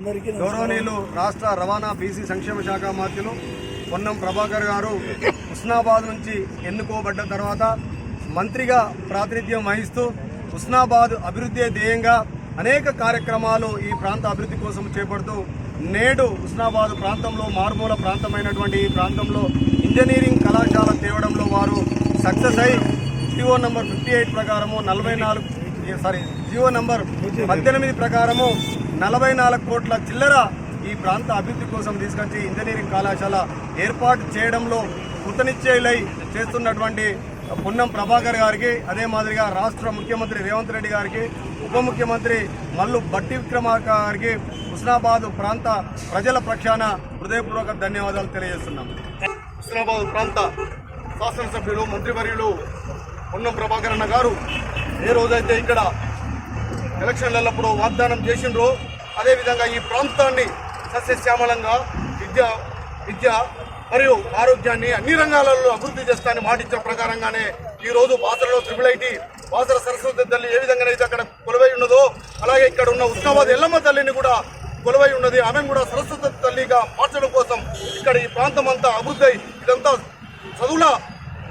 గౌరవనీయులు రాష్ట్ర రవాణా బీసీ సంక్షేమ శాఖ మంత్రులు పొన్నం ప్రభాకర్ గారు హుస్నాబాద్ నుంచి ఎన్నుకోబడ్డ తర్వాత మంత్రిగా ప్రాతినిధ్యం వహిస్తూ హుస్నాబాద్ అభివృద్ధి ధ్యేయంగా అనేక కార్యక్రమాలు ఈ ప్రాంత అభివృద్ధి కోసం చేపడుతూ నేడు హుస్నాబాద్ ప్రాంతంలో మారుమూల ప్రాంతమైనటువంటి ఈ ప్రాంతంలో ఇంజనీరింగ్ కళాశాల తేవడంలో వారు సక్సెస్ అయి జియో నంబర్ ఫిఫ్టీ ఎయిట్ ప్రకారము నలభై నాలుగు సారీ జియో నంబర్ పద్దెనిమిది ప్రకారము నలభై నాలుగు కోట్ల చిల్లర ఈ ప్రాంత అభివృద్ధి కోసం తీసుకొచ్చి ఇంజనీరింగ్ కళాశాల ఏర్పాటు చేయడంలో కృతనిశ్చయులై చేస్తున్నటువంటి పున్నం ప్రభాకర్ గారికి అదే మాదిరిగా రాష్ట్ర ముఖ్యమంత్రి రేవంత్ రెడ్డి గారికి ఉప ముఖ్యమంత్రి మల్లు బట్టి విక్రమార్క గారికి హుస్నాబాద్ ప్రాంత ప్రజల పక్షాన హృదయపూర్వక ధన్యవాదాలు తెలియజేస్తున్నాం. హుస్నాబాద్ ప్రాంత శాసనసభ్యులు మంత్రివర్యులు పొన్నం ప్రభాకర్ అన్న గారు ఏ రోజైతే ఇక్కడ ఎలక్షన్లప్పుడు వాగ్దానం చేసిండ్రు. అదేవిధంగా ఈ ప్రాంతాన్ని సస్యశ్యామలంగా విద్య విద్య మరియు ఆరోగ్యాన్ని అన్ని రంగాలలో అభివృద్ధి చేస్తానని మాటిచ్చిన ప్రకారంగానే ఈరోజు బాసరలో త్రిబుల్ ఐటీ బాసర సరస్వతి తల్లి ఏ విధంగానైతే అక్కడ కొలువై ఉన్నదో అలాగే ఇక్కడ ఉన్న ఉస్మాబాద్ ఎల్లమ్మ తల్లిని కూడా కొలువై ఉన్నది. ఆమెను కూడా సరస్వతి తల్లిగా మార్చడం కోసం ఇక్కడ ఈ ప్రాంతం అంతా అభివృద్ధి అయి ఇదంతా చదువుల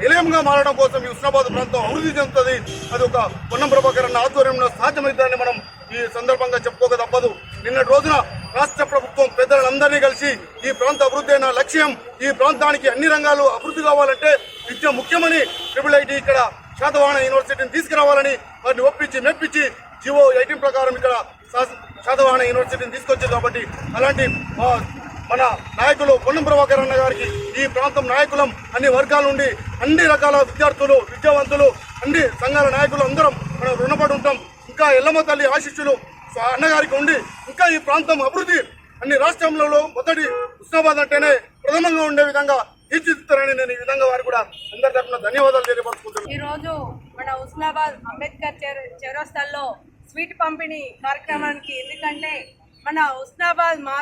నిలయంగా మారడం కోసం ఈ ఉస్మాబాద్ ప్రాంతం అభివృద్ధి చెందుతుంది. అది ఒక పొన్నం ప్రభాకర్ అన్న ఆధ్వర్యంలో సాధ్యమైందని మనం ఈ సందర్భంగా చెప్పుకోక తప్పదు. నిన్నటి రోజున రాష్ట్ర ప్రభుత్వం పెద్దలందరినీ కలిసి ఈ ప్రాంత అభివృద్ధి అయిన లక్ష్యం ఈ ప్రాంతానికి అన్ని రంగాలు అభివృద్ధి కావాలంటే విద్య ముఖ్యమని ట్రిపుల్ ఐటీ ఇక్కడ శాతవాహన యూనివర్సిటీని తీసుకురావాలని వారిని ఒప్పించి మెప్పించి జివో ఎయిటీన్ ప్రకారం ఇక్కడ శాతవాహన యూనివర్సిటీని తీసుకొచ్చింది కాబట్టి అలాంటి మన నాయకులు పొన్నం ప్రభాకర్ అన్న గారికి ఈ ప్రాంతం నాయకులం అన్ని వర్గాల నుండి అన్ని రకాల విద్యార్థులు విద్యావంతులు అన్ని సంఘాల నాయకులు అందరం మనం రుణపడి ఉంటాం. ఇంకా ఎల్లమ్మ తల్లి ఆశిష్యులు అన్నగారికి ఉండి ఇంకా ఈ ప్రాంతం అభివృద్ధి అన్ని రాష్ట్రంలో మొదటి ఉస్మాబాద్ అంటేనే ప్రథమంగా ఉండే విధంగా తీర్చిదిద్దుతారని నేను ఈ విధంగా వారు కూడా అందరి తరఫున ధన్యవాదాలు తెలియపరుచుకుంటున్నాను. ఈ రోజు మన హుస్నాబాద్ అంబేద్కర్ చౌర- చౌరస్తాల్లో స్వీట్ పంపిణీ కార్యక్రమానికి ఎందుకంటే మన ఉస్నాబాద్ మా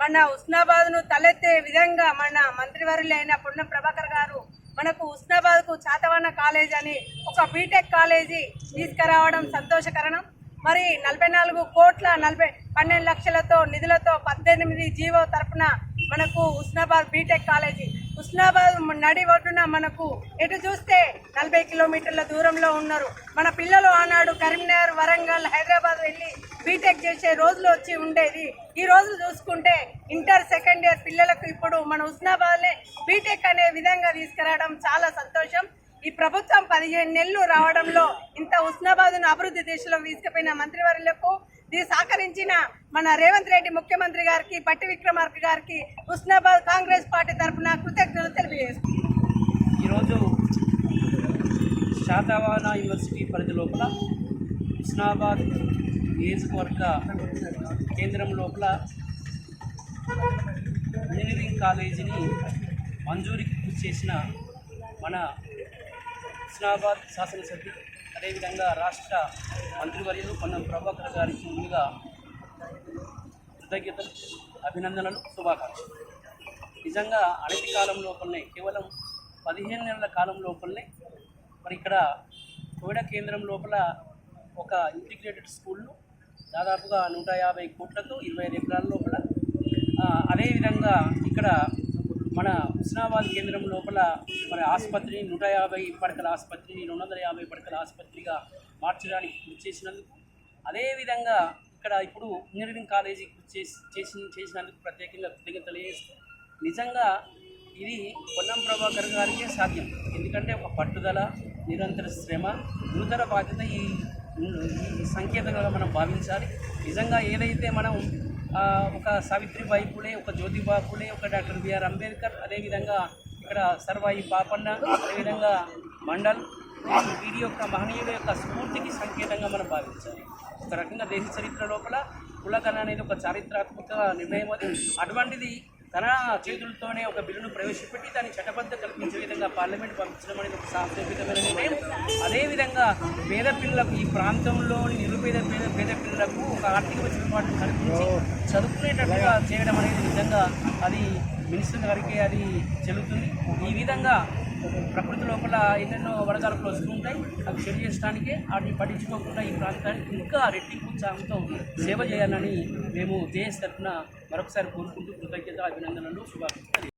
మన ఉస్నాబాద్ను తలెత్తే విధంగా మన మంత్రివర్యులైన పుణ్య ప్రభాకర్ గారు మనకు ఉస్నాబాద్కు చాతవాన కాలేజ్ అని ఒక బీటెక్ కాలేజీ తీసుకురావడం సంతోషకరణం. మరి నలభై నాలుగు కోట్ల నలభై పన్నెండు లక్షలతో నిధులతో పద్దెనిమిది జీవో తరపున మనకు ఉస్నాబాద్ బీటెక్ కాలేజీ. ఉస్నాబాద్ నడి ఒడ్డున మనకు ఎటు చూస్తే నలభై కిలోమీటర్ల దూరంలో ఉన్నారు. మన పిల్లలు ఆనాడు కరీంనగర్ వరంగల్ హైదరాబాద్ బీటెక్ చేసే రోజులు వచ్చి ఉండేది. ఈ రోజులు చూసుకుంటే ఇంటర్ సెకండ్ ఇయర్ పిల్లలకు ఇప్పుడు మన ఉస్నాబాద్నే బీటెక్ అనే విధంగా తీసుకురావడం చాలా సంతోషం. ఈ ప్రభుత్వం పదిహేను నెలలు రావడంలో ఇంత ఉస్నాబాద్ను అభివృద్ధి దిశలో తీసుకుపోయిన మంత్రివర్యులకు ఇది సహకరించిన మన రేవంత్ రెడ్డి ముఖ్యమంత్రి గారికి పట్టి విక్రమార్క గారికి హుస్నాబాద్ కాంగ్రెస్ పార్టీ తరఫున కృతజ్ఞతలు తెలియజేస్తున్నాను ఈరోజు శాతవాహన యూనివర్సిటీ పరిధి లోపల హుస్నాబాద్ నియోజకవర్గ కేంద్రం లోపల ఇంజనీరింగ్ కాలేజీని మంజూరికి కృషి చేసిన మన హుస్నాబాద్ శాసనసభ్యులు అదేవిధంగా రాష్ట్ర మంత్రివర్యులు పొన్నం ప్రభాకర్ గారికి ముందుగా కృతజ్ఞతలు అభినందనలు శుభాకాంక్షలు. నిజంగా అనతి కాలం లోపలనే కేవలం పదిహేను నెలల కాలం లోపలనే మరి ఇక్కడ కోవిడ కేంద్రం లోపల ఒక ఇంటిగ్రేటెడ్ స్కూల్ను దాదాపుగా నూట యాభై కోట్లతో ఇరవై ఐదు ఎకరాల లోపల అదేవిధంగా ఇక్కడ మన హుస్నాబాద్ కేంద్రం లోపల మన ఆసుపత్రిని నూట యాభై పడకల ఆసుపత్రిని రెండు వందల యాభై పడకల ఆసుపత్రిగా మార్చడానికి కృషి చేసినందుకు అదేవిధంగా ఇక్కడ ఇప్పుడు ఇంజనీరింగ్ కాలేజీ కృషి చేసి చేసి చేసినందుకు ప్రత్యేకంగా కృతజ్ఞతలు నిజంగా ఇది పొన్నం ప్రభాకర్ గారికే సాధ్యం. ఎందుకంటే ఒక పట్టుదల నిరంతర శ్రమ గురుతర బాధ్యత ఈ సంకేతంగా మనం భావించాలి. నిజంగా ఏదైతే మనం ఒక సావిత్రిబాయి పూలే ఒక జ్యోతిబా పూలే ఒక డాక్టర్ బిఆర్ అంబేద్కర్ అదేవిధంగా ఇక్కడ సర్వాయి పాపన్న అదేవిధంగా మండల్ వీరి యొక్క మహనీయుల యొక్క స్ఫూర్తికి సంకేతంగా మనం భావించాలి. ఒక రకంగా దేశ చరిత్ర లోపల కులగణ అనేది ఒక చారిత్రాత్మక నిర్ణయం అది. అటువంటిది తన చేతులతోనే ఒక బిల్లును ప్రవేశపెట్టి దాన్ని చట్టబద్ధ కల్పించే విధంగా పార్లమెంట్ పంపించడం అనేది ఒక సాంస్కృతికమైన నిర్ణయం. అదేవిధంగా పేద పిల్లలకు ఈ ప్రాంతంలోని నిరుపేద పేద పేద పిల్లలకు ఒక ఆర్థిక వెసులుబాటు కల్పించి చదువుకునేటట్టుగా చేయడం అనేది నిజంగా అది మినిస్టర్ గారికి అది చెల్లుతుంది. ఈ విధంగా ప్రకృతి లోపల ఎన్నెన్నో వడగాడుపులు వస్తూ ఉంటాయి. అవి చెడు చేయడానికే వాటిని పట్టించుకోకుండా ఈ ప్రాంతానికి ఇంకా రెట్టింపు ఉత్సాహంతో సేవ చేయాలని మేము జేఎస్ తరఫున మరొకసారి కోరుకుంటూ కృతజ్ఞత అభినందనలు శుభాకాంక్షలు